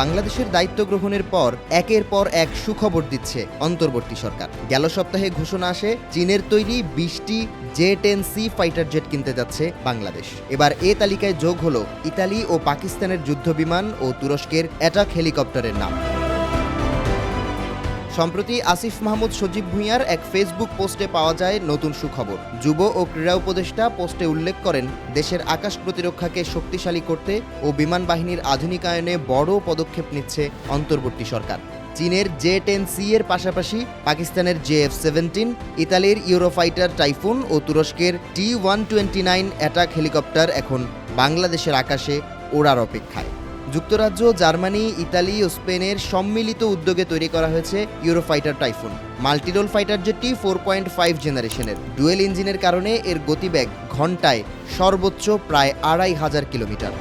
বাংলাদেশের দায়িত্ব গ্রহণের পর একের পর এক সুখবর দিচ্ছে অন্তর্বর্তী সরকার। গেল সপ্তাহে ঘোষণা আসে, চীনের তৈরি বিশটি J ten C fighter jet কিনতে যাচ্ছে বাংলাদেশ। এবার এ তালিকায় যোগ হলো ইতালি ও পাকিস্তানের যুদ্ধ বিমান ও তুরস্কের অ্যাটাক হেলিকপ্টারের নাম। সম্প্রতি আসিফ মাহমুদ সজীব ভূঁইয়ার এক ফেসবুক পোস্টে পাওয়া যায় নতুন সুখবর। যুব ও ক্রীড়া উপদেষ্টা পোস্টে উল্লেখ করেন, দেশের আকাশ প্রতিরক্ষাকে শক্তিশালী করতে ও বিমান বাহিনীর আধুনিকায়নে বড় পদক্ষেপ নিচ্ছে অন্তর্বর্তী সরকার। চীনের জে টেন সি এর পাশাপাশি পাকিস্তানের জে এফ সেভেন্টিন, ইতালির ইউরোফাইটার টাইফুন ও তুরস্কের T one twenty nine attack helicopter এখন বাংলাদেশের আকাশে ওড়ার অপেক্ষায়। যুক্তরাজ্য, জার্মানি, ইতালি ও স্পেনের সম্মিলিত উদ্যোগে তৈরি করা হয়েছে ইউরোফাইটার টাইফুন। মাল্টিরোল ফাইটার জেটটি ফোর পয়েন্ট ফাইভ জেনারেশনের। ডুয়েল ইঞ্জিনের কারণে এর গতিবেগ ঘন্টায় সর্বোচ্চ প্রায় আড়াই হাজার কিলোমিটার।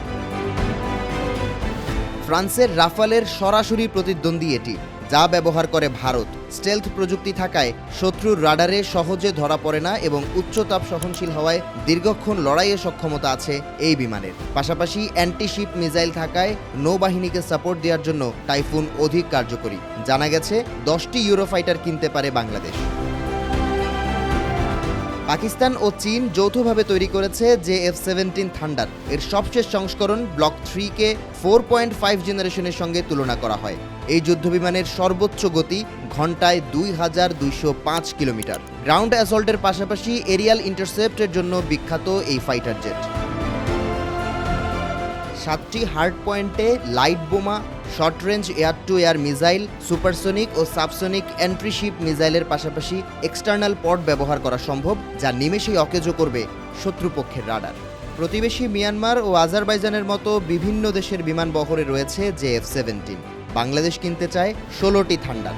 ফ্রান্সের রাফালের সরাসরি প্রতিদ্বন্দ্বী এটি। যা ব্যবহার করে ভারত। স্টেলথ প্রযুক্তি থাকায় শত্রুর রাডারে সহজে ধরা পড়ে না এবং উচ্চ তাপ সহনশীল হওয়ায় দীর্ঘক্ষণ লড়াইয়ের সক্ষমতা আছে এই বিমানের। পাশাপাশি অ্যান্টিশিপ মিসাইল থাকায় নৌবাহিনীকে সাপোর্ট দেওয়ার জন্য টাইফুন অধিক কার্যকরী। জানা গেছে, দশটি ইউরোফাইটার কিনতে পারে বাংলাদেশ। পাকিস্তান ও চীন যৌথভাবে তৈরি করেছে জে এফ সেভেন্টিন থান্ডার। এর সবশেষ সংস্করণ ব্লক থ্রিকে ফোর পয়েন্ট ফাইভ জেনারেশনের সঙ্গে তুলনা করা হয়। এই যুদ্ধবিমানের সর্বোচ্চ গতি ঘন্টায় দুই হাজার দুইশো পাঁচ কিলোমিটার। গ্রাউন্ড অ্যাসল্টের পাশাপাশি এরিয়াল ইন্টারসেপ্টের জন্য বিখ্যাত এই ফাইটার জেট। সাতটি হার্ড পয়েন্টে লাইট বোমা, short range air to air missile, supersonic O subsonic antiship মিসাইলের পাশাপাশি এক্সটার্নাল পড ব্যবহার করা সম্ভব, যা নিমেষেই অকেজো করবে শত্রুপক্ষের রাডার। প্রতিবেশী মিয়ানমার ও আজারবাইজানের মতো বিভিন্ন দেশের বিমান বহরে রয়েছে জে এফ সেভেন্টিন। বাংলাদেশ কিনতে চায় ষোলোটি থান্ডার।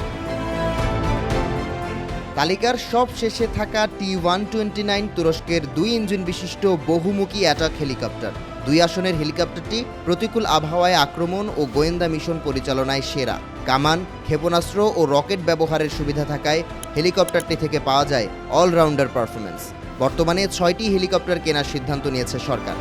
তালিকার সব শেষে থাকা টি ওয়ান টোয়েন্টি নাইন তুরস্কের দুই ইঞ্জিন বিশিষ্ট বহুমুখী অ্যাটাক হেলিকপ্টার। দুই আসনের হেলিকপ্টারটি প্রতিকূল আবহাওয়ায় আক্রমণ ও গোয়েন্দা মিশন পরিচালনায় সেরা। কামান, ক্ষেপণাস্ত্র ও রকেট ব্যবহারের সুবিধা থাকায় হেলিকপ্টারটি থেকে পাওয়া যায় অলরাউন্ডার পারফরমেন্স বর্তমানে ছয়টি হেলিকপ্টার কেনার সিদ্ধান্ত নিয়েছে সরকার।